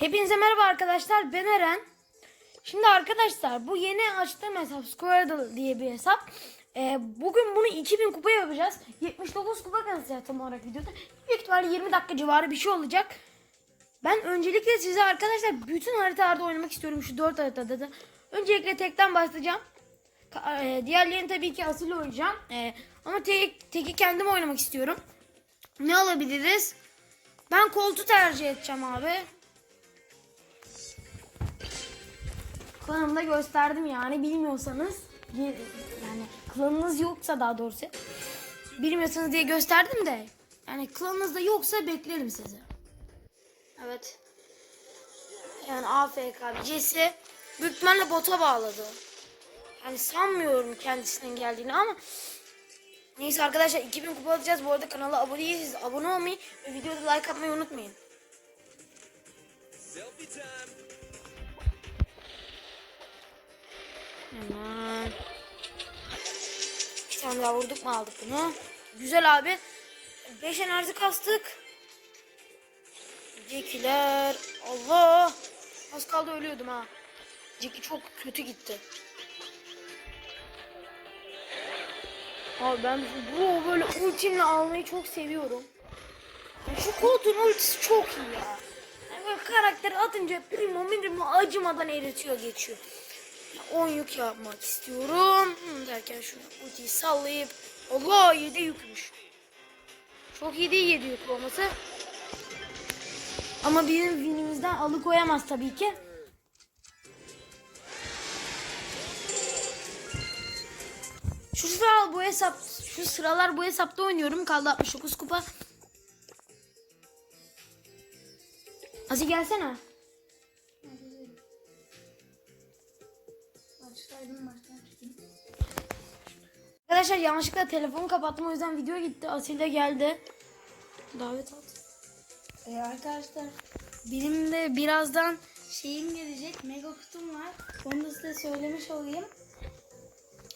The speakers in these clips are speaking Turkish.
Hepinize merhaba arkadaşlar ben Eren. Şimdi arkadaşlar bu yeni açtığım hesap Squirtle diye bir hesap. Ee, bugün bunu 2000 kupa yapacağız. 79 kupa kazacağız tam olarak videoda. Büyük ihtimalle 20 dakika civarı bir şey olacak. Ben öncelikle size arkadaşlar bütün haritalarda oynamak istiyorum şu 4 haritada da. Öncelikle tekten başlayacağım. Ka- e, diğerlerini tabii ki asil oynayacağım. E, ama tek, teki kendim oynamak istiyorum. Ne alabiliriz? Ben koltu tercih edeceğim abi. Klanımda gösterdim yani bilmiyorsanız yani klanınız yoksa daha doğrusu bilmiyorsanız diye gösterdim de yani klanınızda yoksa beklerim sizi. Evet. Yani AFK birisi ihtimalle bota bağladı. Yani sanmıyorum kendisinin geldiğini ama neyse arkadaşlar 2000 kupa alacağız. Bu arada kanala abone değilseniz abone olmayı ve videoda like atmayı unutmayın. Hemen. Bir tane daha vurduk mu aldık bunu. Güzel abi. 5 enerji kastık. Jackie'ler. Allah. Az kaldı ölüyordum ha. Jackie çok kötü gitti. Abi ben bu böyle ultimle almayı çok seviyorum. Şu koltuğun ultisi çok iyi ya. Yani böyle karakteri atınca primo minimo acımadan eritiyor geçiyor. 10 yük yapmak istiyorum. Derken şunu ultiyi sallayıp Allah 7 yükmüş. Çok iyi değil 7 yük olması. Ama bizim winimizden alıkoyamaz tabii ki. Şu sıralar bu hesap şu sıralar bu hesapta oynuyorum. Kaldı 69 kupa. Azi gelsene. Arkadaşlar yanlışlıkla telefonu kapattım o yüzden video gitti. Asil de geldi. Davet at. Ee, arkadaşlar benim de birazdan şeyim gelecek. Mega kutum var. Onu da size söylemiş olayım.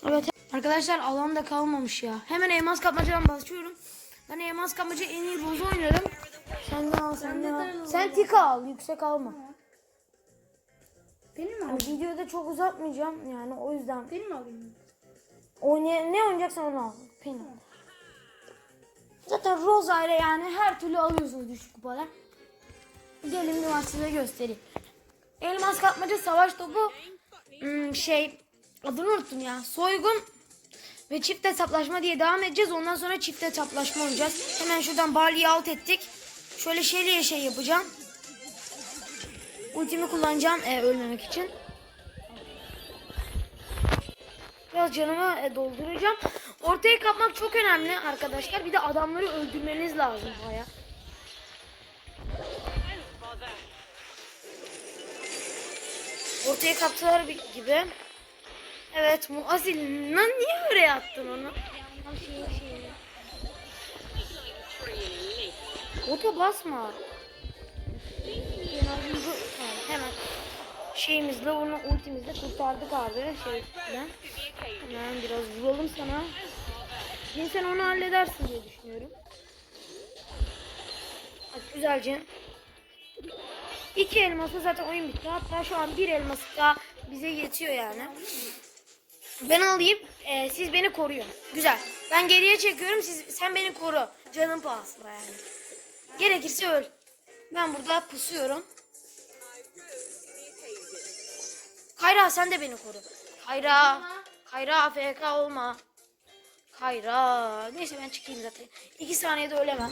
Evet arkadaşlar alan da kalmamış ya. Hemen elmas kapmacadan başlıyorum. Ben elmas kapmaca en iyi Rose oynarım. Sen de al sen de al. Sen tika al yüksek alma. Benim mi Yani videoda çok uzatmayacağım yani o yüzden. Benim alayım? Oynay ne oynayacaksan onu al. Pin. Zaten Rosa ile yani her türlü alıyorsunuz düşük kupalar. Gelin bir maç size göstereyim. Elmas kapmaca savaş topu hmm, şey adını unuttum ya. Soygun ve çift hesaplaşma diye devam edeceğiz. Ondan sonra çift hesaplaşma oynayacağız. Hemen şuradan Barley'i alt ettik. Şöyle şeyliye şey yapacağım. Ultimi kullanacağım e, ölmemek için. Biraz canımı e, dolduracağım. Ortaya kapmak çok önemli arkadaşlar. Bir de adamları öldürmeniz lazım baya. Ortaya kaptılar gibi. Evet Muazil lan niye oraya attın onu? Tam şeyini. Ota basma. Şeyimizle onu ultimizle kurtardık abi şeyden. Hemen biraz vuralım sana. Şimdi sen onu halledersin diye düşünüyorum. Hadi güzelce. İki elması zaten oyun bitti. Hatta şu an bir elması daha bize yetiyor yani. Ben alayım. e, siz beni koruyun. Güzel. Ben geriye çekiyorum. Siz sen beni koru. Canım pahasına yani. Gerekirse öl. Ben burada pusuyorum. Kayra sen de beni koru. Kayra. Kayra AFK olma. Kayra. Neyse ben çıkayım zaten. İki saniyede ölemem.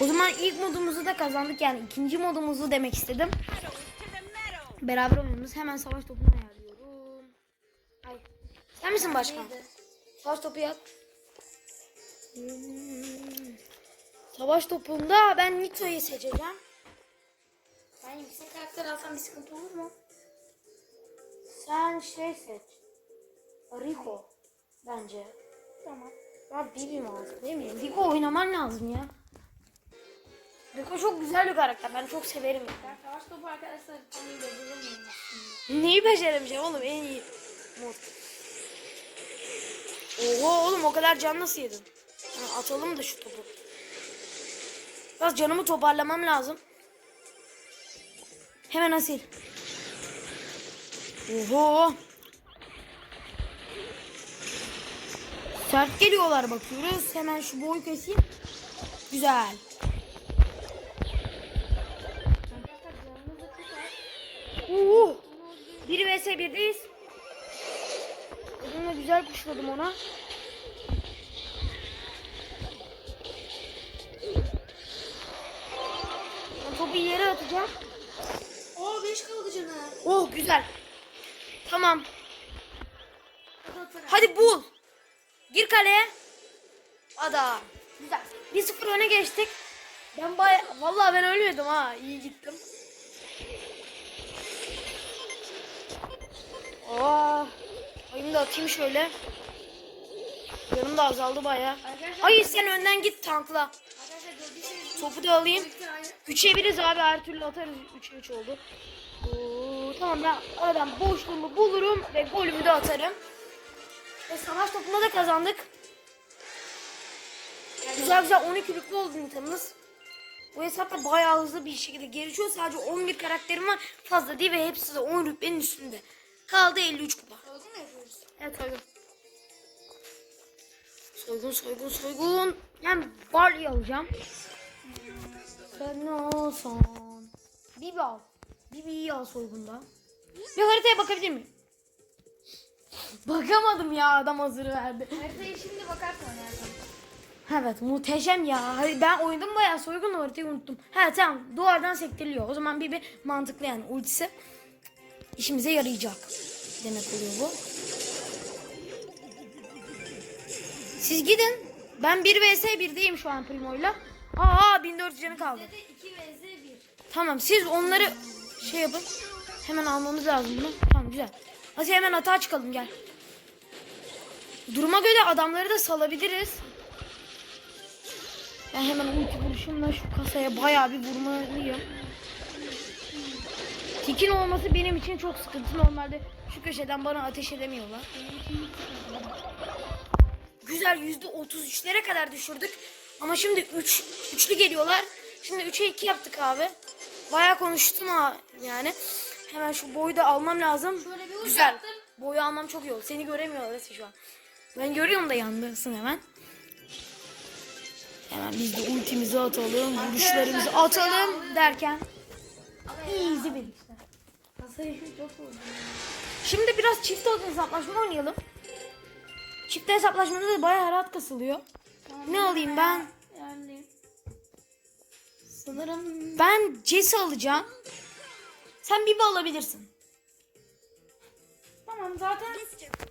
O zaman ilk modumuzu da kazandık yani ikinci modumuzu demek istedim. Beraber oynuyoruz. Hemen savaş topunu ayarlıyorum. Ay. Sen misin başkan? Savaş topu yak. Hmm. Savaş topunda ben Nito'yu seçeceğim. Ben yüksek karakter alsam bir sıkıntı olur mu? Sen şey seç. Rico. Bence. Tamam. Ya Bibi alsın değil mi? Rico oynaman lazım ya. Rico çok güzel bir karakter. Ben çok severim. yani. Ben savaş topu arkadaşlar onu beceremiyorum aslında. Neyi beceremeyeceğim oğlum en iyi mod. Oha oğlum o kadar can nasıl yedin? Ha, atalım da şu topu. Biraz canımı toparlamam lazım. Hemen asil. Oho. Sert geliyorlar bakıyoruz. Hemen şu boyu keseyim. Güzel. Uh. 1 vs 1'deyiz. Elimle güzel kuşladım ona. Topu yere atacağım. Oo 5 kaldı canı. Oh güzel. Tamam. Hadi bul. Gir kaleye. Ada. Güzel. 1-0 öne geçtik. Ben baya vallahi ben ölmedim ha. İyi gittim. Oh. Ayımı da atayım şöyle. Canım da azaldı baya. Hayır sen önden git tankla. Topu da alayım. birlikte aynı. 3'e 1'iz abi her türlü atarız. 3'e 3 oldu. Oo, tamam ben aradan boşluğumu bulurum ve golümü de atarım. Ve savaş topunda da kazandık. Güzel güzel 12 rütbe oldu Nita'mız. Bu hesapta bayağı hızlı bir şekilde gelişiyor. Sadece 11 karakterim var. Fazla değil ve hepsi de 10 rütbenin üstünde. Kaldı 53 kupa. Soygun mu yapıyoruz? Evet soygun. Soygun soygun soygun. Yani Barley alacağım. Sen ne olsan? Bibi al. Bibi'yi al soygunda. Bir haritaya bakabilir miyim? Bakamadım ya adam hazır verdi. Haritaya şimdi bakarsın oynarsan. Evet muhteşem ya. Hayır, Ben oynadım bayağı soygun haritayı unuttum. Ha tamam duvardan sektiriliyor. O zaman Bibi mantıklı yani ultisi işimize yarayacak. Demek oluyor bu. Siz gidin. Ben 1 vs 1'deyim şu an Primo'yla. Aa 1400 canı kaldı. Bizde de 2 vs 1. Tamam siz onları şey yapın. Hemen almamız lazım bunu. Tamam güzel. Hadi hemen atağa çıkalım gel. Duruma göre adamları da salabiliriz. Ben hemen ulti vuruşumla şu kasaya bayağı bir vurmalıyım. Tikin olması benim için çok sıkıntı. Normalde şu köşeden bana ateş edemiyorlar. Güzel yüzde otuz üçlere kadar düşürdük. Ama şimdi üç, üçlü geliyorlar. Şimdi 3'e 2 yaptık abi. Bayağı konuştum ha yani. Hemen şu boyu da almam lazım. Güzel. Boyu almam çok iyi oldu. Seni göremiyorlar Esi şu an. Ben görüyorum da yandısın hemen. Hemen biz de ultimizi atalım, vuruşlarımızı atalım derken easy bir işte. Şimdi biraz çift hesaplaşma oynayalım. Çift hesaplaşmada da bayağı rahat kasılıyor. Ne alayım ben? Yani sanırım Ben Jesse alacağım. Sen Bibi alabilirsin. tamam zaten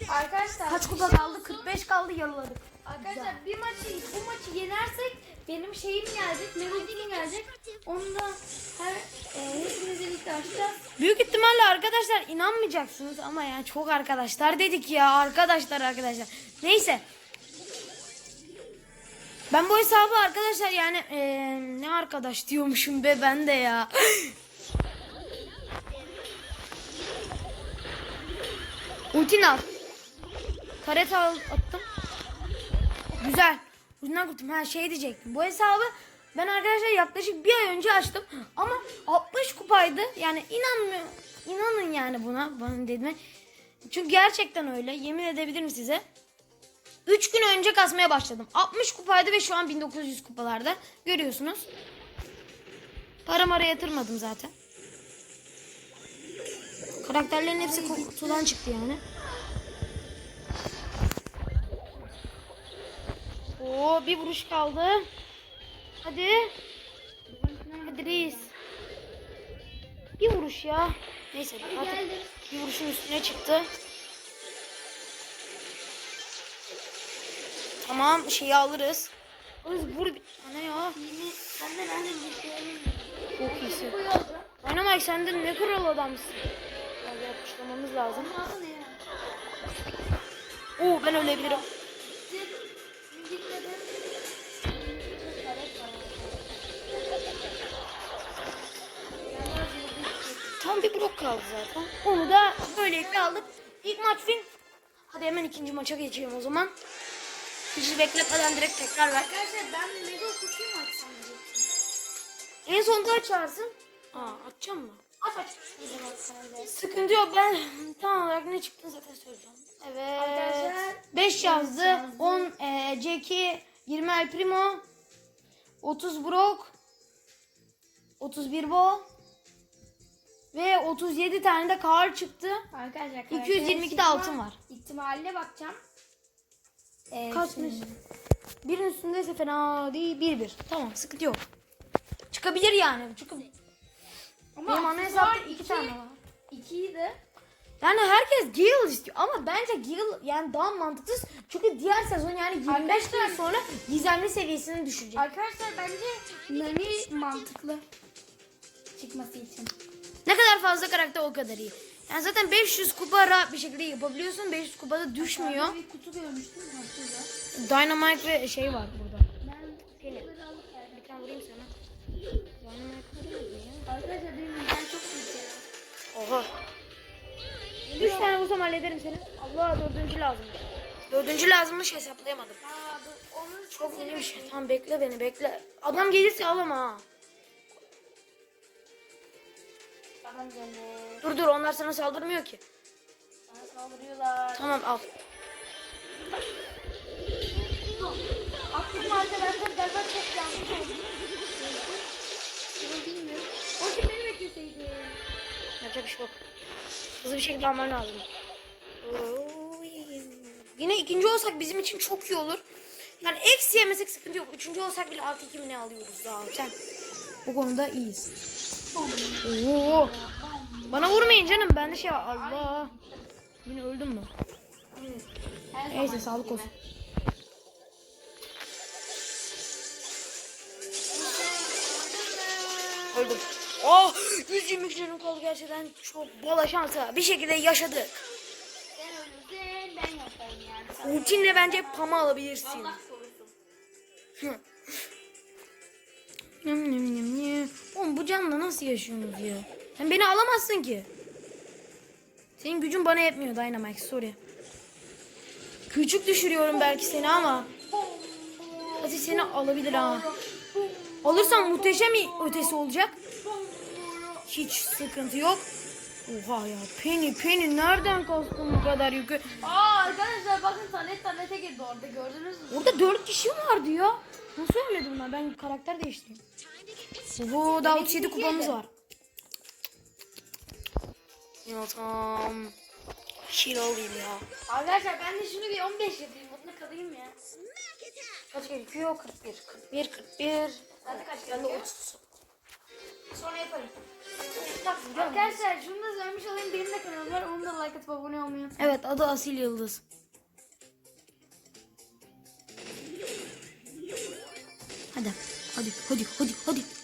arkadaşlar Kaç kupa kaldı? 45 kaldı yarıladık. Arkadaşlar bir maçı bu maçı yenersek benim şeyim gelecek, Melodi'nin gelecek. Onu da her e, hepinizle birlikte açacağız. Büyük ihtimalle arkadaşlar inanmayacaksınız ama ya çok arkadaşlar dedik ya arkadaşlar arkadaşlar. Neyse. Ben bu hesabı arkadaşlar yani eee, ne arkadaş diyormuşum be ben de ya. Ultin al. Karet al attım. Güzel. Ucundan kurtuldum. Ha şey diyecektim. Bu hesabı ben arkadaşlar yaklaşık bir ay önce açtım. Ama 60 kupaydı. Yani inanmıyor. inanın yani buna. Bana dediğime. Çünkü gerçekten öyle. Yemin edebilirim size. 3 gün önce kasmaya başladım. 60 kupaydı ve şu an 1900 kupalarda. Görüyorsunuz. Para mara yatırmadım zaten. Karakterlerin hepsi kutudan çıktı yani. Oo bir vuruş kaldı. Hadi. Hadi reis. Bir vuruş ya. Neyse artık bir vuruşun üstüne çıktı. Tamam şeyi alırız. Vur bir tane ya. Yeni sen de ben de birlikte Çok iyisin. Dynamite sen de ne kral adamsın. Hadi yapıştırmamız lazım. Ne? Oo ben ölebilirim. Tam bir blok kaldı zaten. Onu da böylelikle aldık. İlk maç win. Hadi hemen ikinci maça geçelim o zaman. Hiç bekletmeden direkt tekrar ver. Arkadaşlar ben mega kutuyu mu açsam diyecektim. En sonunda açarsın. Aa açacağım mı? Aç aç. Sıkıntı yok ben tam olarak ne çıktığını zaten söyleyeceğim. Evet. Arkadaşlar, 5 yazdı. yazdı. 10 e, Jackie, 20 El Primo, 30 Brock, 31 Bo ve 37 tane de Carl çıktı. Arkadaşlar 222 de altın var. İhtimaline bakacağım. Ee, Kaçmış? şimdi- Birin üstündeyse fena değil. 1-1. Tamam sıkıntı yok. Çıkabilir yani. Çünkü Ama benim ana hesapta 2 iki- tane var. İkiyi de Yani herkes Gale istiyor ama bence Gale yani daha mantıksız. Çünkü diğer sezon yani 25 gün Arkadaşlar- sonra gizemli seviyesini düşecek. Arkadaşlar bence Nani mantıklı çıkması için. Ne kadar fazla karakter o kadar iyi. Yani zaten 500 kupa rahat bir şekilde yapabiliyorsun. 500 kupada düşmüyor. Ben bir kutu görmüştüm ya şurada. Dynamite ve şey var burada. Ben Gelin. Bir tane vurayım sana. Arkadaşlar benim ben çok büyük Oha. 3 tane vursam hallederim seni. Allah dördüncü lazım. Dördüncü lazımmış hesaplayamadım. Aa, Çok iyi bir şey. Tamam bekle beni bekle. Adam gelirse alama ha. Adam geldi. Dur dur onlar sana saldırmıyor ki. Bana saldırıyorlar. Tamam al. Aklım arkadaşlar galiba çok yanlış oldu. Bunu bilmiyorum. O kim beni bekleseydi. Yapacak bir şey yok. Hızlı bir şekilde alman lazım. Yine ikinci olsak bizim için çok iyi olur. Yani eksi yemesek sıkıntı yok. Üçüncü olsak bile artı iki mi ne alıyoruz zaten. Bu konuda iyiyiz. Oo. Bana vurmayın canım. Bende şey var. Allah. Yine öldüm mü? Neyse sağlık olsun. Öldüm. Oh 120 canım kaldı gerçekten çok bala şansa. Bir şekilde yaşadık. Ben Ultinle bence pama alabilirsin. Allah korusun. Bu canla nasıl yaşıyorsunuz ya? Sen beni alamazsın ki. Senin gücün bana yetmiyor Dynamax sorry. Küçük düşürüyorum belki seni ama. Hadi seni alabilir ha. Alırsam muhteşem ötesi olacak. Hiç sıkıntı yok. Oha ya Penny Penny nereden kastın bu kadar yükü? Aa arkadaşlar bakın tanet tanete girdi orada gördünüz mü? Orada dört kişi vardı ya. Nasıl öyle bunlar? Ben karakter değiştireyim. Bu daha 37 kupamız var. Ya tamam. Kill alayım ya. Arkadaşlar ben de şunu bir 15 yapayım. Mutlu kalayım ya. Kaç gerekiyor? 41. 41, 41. Hadi kaç Ben de gerekiyor? 30. Sonra yaparım. Arkadaşlar şunu da söylemiş olayım. Benim de kanalım var. Onu da like atıp abone olmayı unutmayın. Evet adı Asil Yıldız. Hadi. Hadi hadi hadi hadi.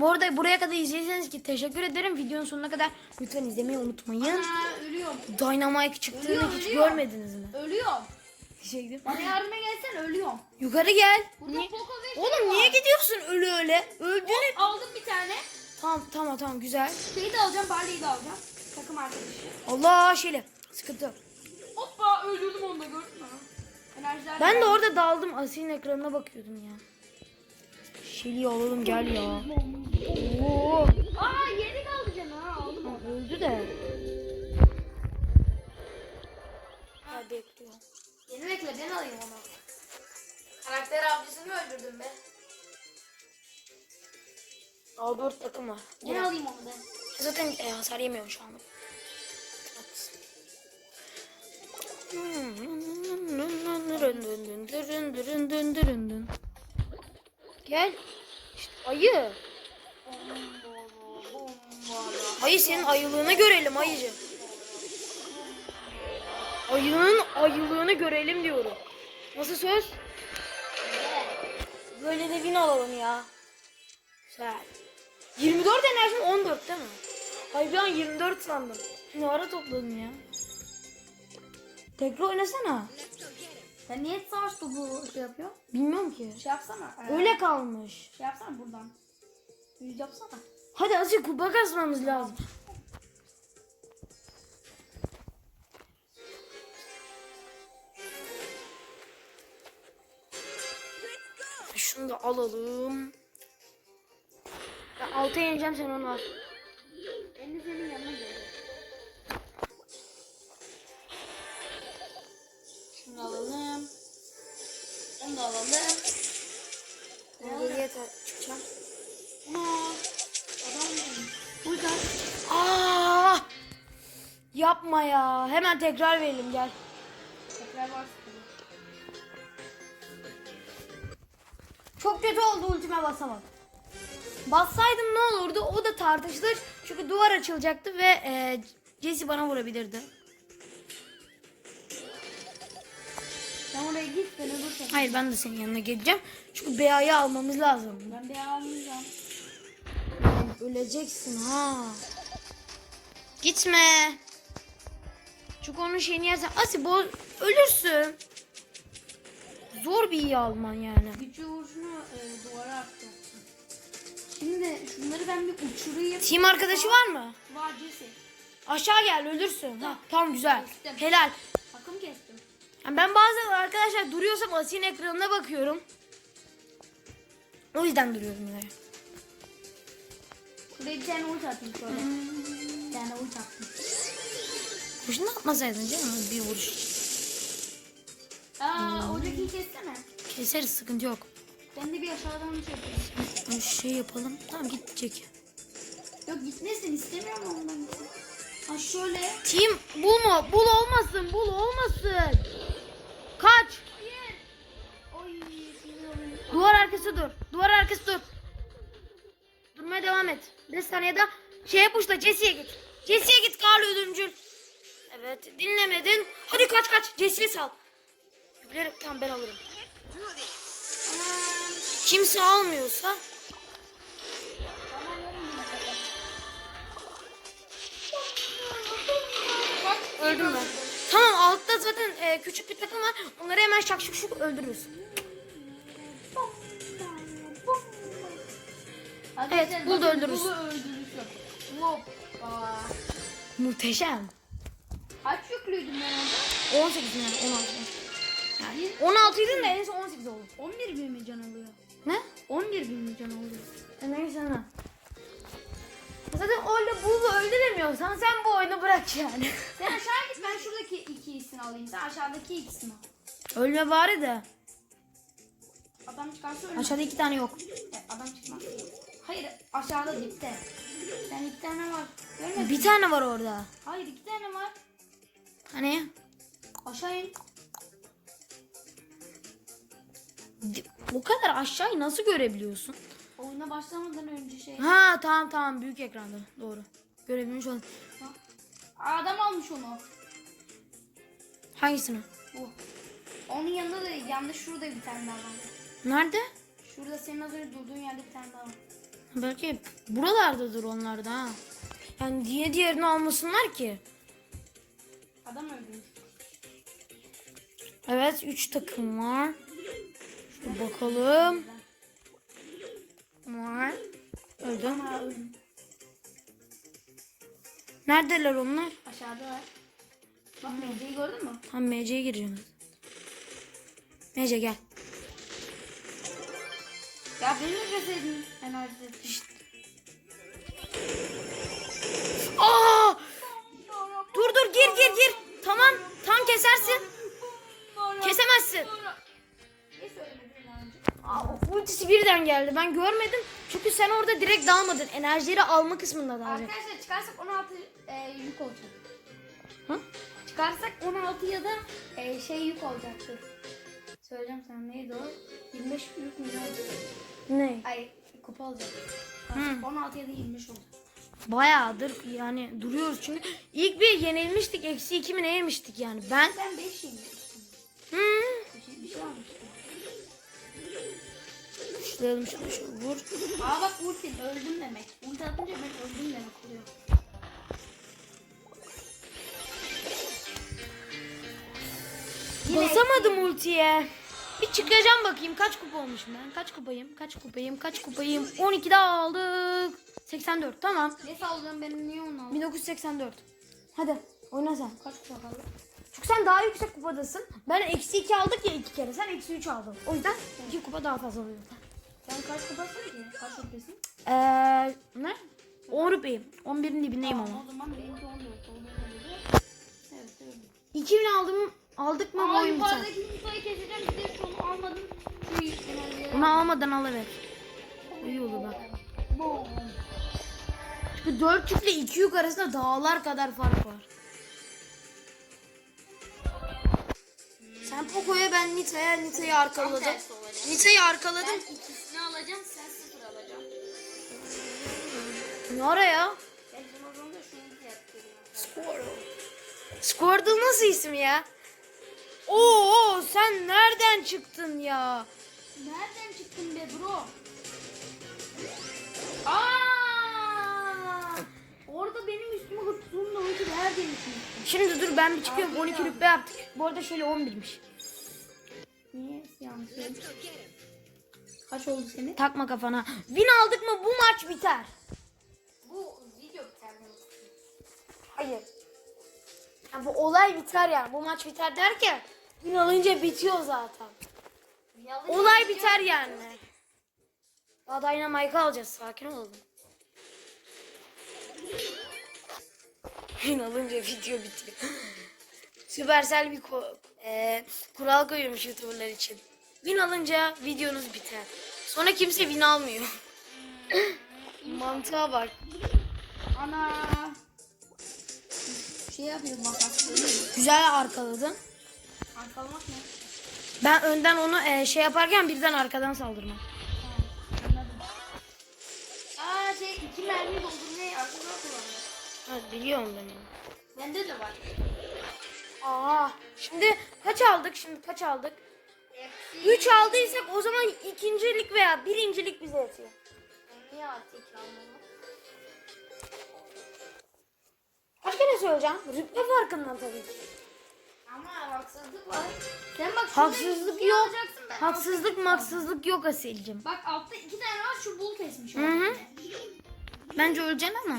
Bu arada buraya kadar izlediyseniz ki teşekkür ederim. Videonun sonuna kadar lütfen izlemeyi unutmayın. Aa ölüyorum. Dynamite çıktığını Ölüyor, hiç ölüyor. görmediniz mi? Ölüyorum. Şey gidip- Bana yardıma gelsen ölüyorum. Yukarı gel. Burada Niye- Oğlum var. niye gidiyorsun ölü öyle? Öldüğünü... Aldım bir tane. Tamam tamam tamam güzel. Şeyi de alacağım. Barley'i de alacağım. Takım arkadaşı. Allah şeyle. Sıkıntı. yok. Hoppa öldürdüm onu da gördün mü? Enerjiler Ben de orada daldım. Asil'in ekranına bakıyordum ya. Şeli alalım gel ya. Oo. Aa yeni kaldı canım ha aldım onu. Öldü de. Ha bekliyor. Yeni bekle ben alayım onu. Karakter avcısını öldürdüm be. Al dört takım var. Yeni alayım onu ben. Zaten e, hasar yemiyorum şu anda. Gel. İşte ayı. Ayı senin ayılığını görelim ayıcı. Ayının ayılığını görelim diyorum. Nasıl söz? Böyle de win alalım ya. Güzel. 24 enerjim 14 değil mi? Ay bir an 24 sandım. Ne ara topladın ya? Tekrar oynasana. Sen niye savaş topu şey yapıyor? Bilmiyorum ki. Şey yapsana. ee, Öyle kalmış. Şey yapsana buradan. Yüz yapsana. Hadi azıcık kupa kasmamız lazım. Şunu da alalım. Altı yeneceğim sen onu al. De senin Onu da alalım. Ben geriye çıkacağım. Aa, adam. Burada. Aa! Yapma ya. Hemen tekrar verelim gel. Tekrar var. Çok kötü oldu ultime basamadım. Bassaydım ne olurdu? O da tartışılır. Çünkü duvar açılacaktı ve e, Jesse bana vurabilirdi. Git ben öbür tarafa. Hayır ben de senin yanına geleceğim. Çünkü BA'yı almamız lazım. Ben bir almayacağım. Öleceksin ha. Gitme. Çünkü onun şeyini yersen Asi boz ölürsün. Zor bir iyi alman yani. Gücü vuruşunu e, duvara attı. Şimdi şunları ben bir uçurayım. Team arkadaşı var mı? Var Jesse. Aşağı gel ölürsün. Ha, tamam güzel. Helal. Takım kestim. Yani ben bazen arkadaşlar duruyorsam Asi'nin ekranına bakıyorum. O yüzden duruyorum yine. Şuraya bir tane ult atayım şöyle. Bir tane ult attım. Boşuna atmasaydın canım bir vuruş. Aa oradakiyi kessene. Keseriz sıkıntı yok. Ben de bir aşağıdan bir şey şey yapalım. Tamam gidecek. Yok gitmesin istemiyorum ondan. Ha şöyle. Team bulma. Bul olmasın. Bul olmasın. Kaç. Duvar arkası dur. Duvar arkası dur. Durmaya devam et. 5 saniyede şeye puşla Jesse'ye git. Jesse'ye git Karl ölümcül. Evet dinlemedin. Hadi kaç kaç. Jesse'yi sal. Yüklerim tamam ben alırım. Kimse almıyorsa öldüm ben. Zaten e, küçük bir takım var. Onları hemen şak şuk şuk öldürürüz. Arkadaşlar, Evet, buldu bakın, öldürürüz. buldu öldürürsün. Hoppa. Muhteşem. Kaç yüklüydüm ben orada? 18 mi yani 16 mi? Yani 16 idin de en son 18 oldu. 11 bin mi can alıyor? Ne? 11 bin mi can alıyor? E neyse ne. Zaten öyle bulu öldüremiyorsan sen bu oyunu bırak yani. Sen aşağı ikisini alayım. Sen aşağıdaki ikisini. Ölme bari de. Adam çıkarsa ölmez. Aşağıda iki tane yok. E, adam çıkmaz. Hayır aşağıda dipte. Sen iki tane var. Görmedin Bir mi? tane var orada. Hayır iki tane var. Hani? Aşağı in. O kadar aşağıyı nasıl görebiliyorsun? Oyuna başlamadan önce şey. Ha tamam tamam büyük ekranda doğru. Görebilmiş oldum. Adam almış onu. Hangisini? Bu. Onun yanında da yanında şurada bir tane daha var. Nerede? Şurada senin az önce durduğun yerde bir tane daha var. Belki buralardadır onlar da ha. Yani diye diğerini almasınlar ki. Adam öldürmüş. Evet 3 takım var. Şöyle bakalım. Var. Öldüm. Neredeler onlar? Aşağıda var. Bak mevziyi gördün mü? Tam MC'ye gireceğim. MC gel. Ya beni mi keseydin enerji? Şşt. Aa! Dur dur gir gir gir. Tamam tam kesersin. Kesemezsin. Aa, ultisi birden geldi. Ben görmedim. Çünkü sen orada direkt dalmadın. Enerjileri alma kısmında dalacaksın. Arkadaşlar çıkarsak 16 e, yük olacak. Hı? Çıkarsak 16 ya da e, şey yük olacaktır. Söyleyeceğim sana neydi o? 25 yük mü ne? Ay kupa olacak. Hı. 16 ya da 25 olacak. Bayağıdır yani duruyoruz çünkü. ilk bir yenilmiştik. Eksi iki mi ne yemiştik yani. Ben... Ben 5 yemiştim. Hmm. Bir şey, bir şey almıştım. Şuraya şunu şu vur. Aa bak ultin öldüm demek. Ulti atınca ben öldüm demek oluyor. Basamadım ultiye. Bir çıkacağım bakayım kaç kupa olmuşum ben. Kaç kupayım? Kaç kupayım? Kaç kupayım? 12 daha aldık. 84 tamam. Ne sallıyorum benim niye onu aldın? 1984. Hadi oyna sen. Kaç kupa kaldı? Çünkü sen daha yüksek kupadasın. Ben eksi 2 aldık ya iki kere. Sen eksi 3 aldın. O yüzden 2 kupa daha fazla oluyor. Sen kaç kupasın ki? Kaç rupisin? Eee ne? 10 rupiyim. 11'in dibindeyim ama. O zaman benimki 14. Oluyor Evet evet. 2000 aldım aldık mı bu Aa oyun biter. yukarıdaki kupayı keseceğim. Bir de şunu almadım. Şu enerjileri Onu almadan al evet. İyi olur bak. Çünkü 4 yükle 2 yük arasında dağlar kadar fark var. Sen Poco'ya ben Nita'ya Nita'yı arkaladım. Nita'yı arkaladım. ikisini alacağım. Sen sıfır alacaksın. Ne ara ya? Ben o zaman da şunu yapıyorum. Squirtle. Squirtle nasıl isim ya? Oo sen nereden çıktın ya? Nereden çıktın be bro? Aa! Orada benim üstüme hırsızlığımla uyku her demişim. Şimdi dur ben bir çıkıyorum 12 rütbe yaptık. Bu arada şöyle 11'miş. Niye yanlış söyledim? Kaç oldu senin? Takma kafana. Win aldık mı bu maç biter. Bu video biter mi? Hayır. Ya bu olay biter yani. Bu maç biter derken win alınca bitiyor zaten. Olay biter yani. Daha Dynamite alacağız. Sakin olalım. Win alınca video bitiyor. Süpersel bir e, kural koyuyormuş YouTuber'lar için. Win alınca videonuz biter. Sonra kimse win almıyor. Mantığa bak. Ana. Şey yapıyorum makas. Güzel arkaladın. Arkalamak ne? Ben önden onu e, şey yaparken birden arkadan saldırma. Anladım. Aa şey iki mermi doldurmayı aklına kullanıyor. Evet biliyorum ben onu. Bende de var. Aa, şimdi kaç aldık? Şimdi kaç aldık? Eksi. 3 aldıysak o zaman ikincilik veya birincilik bize yetiyor. Niye artı iki almalı? Kaç kere söyleyeceğim? Rütbe farkından tabii ki. Ama haksızlık var. Sen bak şurada Haksızlık yok. alacaksın ben. Haksızlık maksızlık yok Asel'cim. Bak altta iki tane var şu bul kesmiş. Hı hı. Bence öleceksin ama.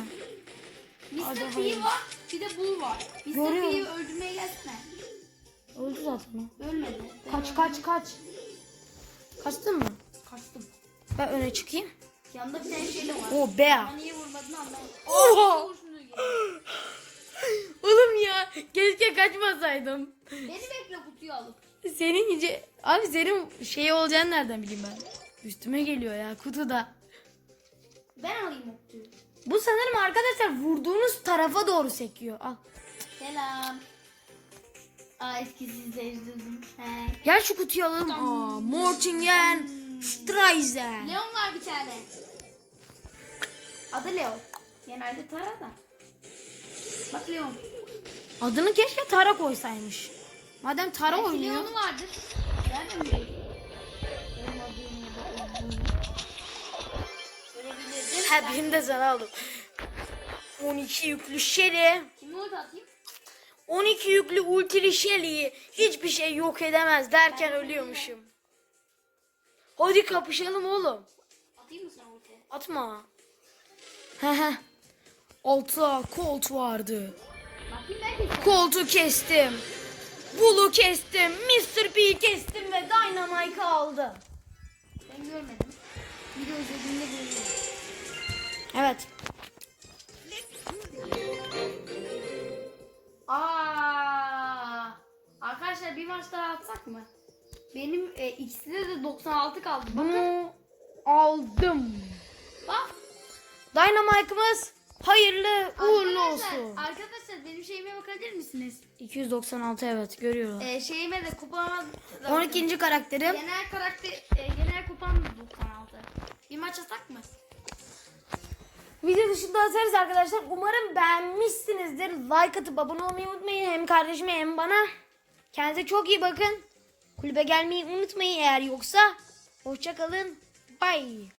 Hadi Mr. hayır. P var bir de bul var. Mr. Görüyorum. P'yi öldürmeye gelsene. Öldü zaten o. Ölmedi. Ben Kaç kaç kaç. Kaçtın mı? Kaçtım. Ben öne çıkayım. Yanında bir tane şey de var. O be. Ama niye vurmadığını anlamadım. Oha! Geri. Oğlum ya keşke kaçmasaydım. Beni bekle kutuyu alıp. Senin iyice... Abi senin şey olacağını nereden bileyim ben? Üstüme geliyor ya kutuda. Ben alayım o kutuyu. Bu sanırım arkadaşlar vurduğunuz tarafa doğru sekiyor. Al. Selam. Aa izledim. He. Gel şu kutuyu alalım. Aa, Mortingen Streisand. Leon var bir tane. Adı Leon. Genelde Tara da. Bak Leon. Adını keşke Tara koysaymış. Madem Tara Belki oynuyor. Leon'u vardır. Nereden bileyim? Ha benim de sana aldım. 12 yüklü Shelly. Kimi orada atayım? 12 yüklü ultili Shelly'yi hiçbir şey yok edemez derken ölüyormuşum. Hadi kapışalım oğlum. Atayım mı sana ortaya? Atma. Hehe. Altta Colt vardı. De Colt'u kestim. Bull'u kestim. Mr. P'yi kestim ve Dynamite'ı aldım. Ben görmedim. Video izlediğimde görüyorum. Evet. Aa! Arkadaşlar bir maç daha atsak mı? Benim e, ikisinde de 96 kaldı. Bakın. Bunu aldım. Bak. Dynamite'ımız hayırlı uğurlu Arkadaşlar, olsun. arkadaşlar benim şeyime bakabilir misiniz? 296 evet görüyorum. E, şeyime de kupama 12. karakterim. Genel karakter, e, genel kupam da 96. Bir maç atsak mı? Video dışında atarız arkadaşlar. Umarım beğenmişsinizdir. Like atıp abone olmayı unutmayın. Hem kardeşime hem bana. Kendinize çok iyi bakın. Kulübe gelmeyi unutmayın eğer yoksa. Hoşçakalın. Bye.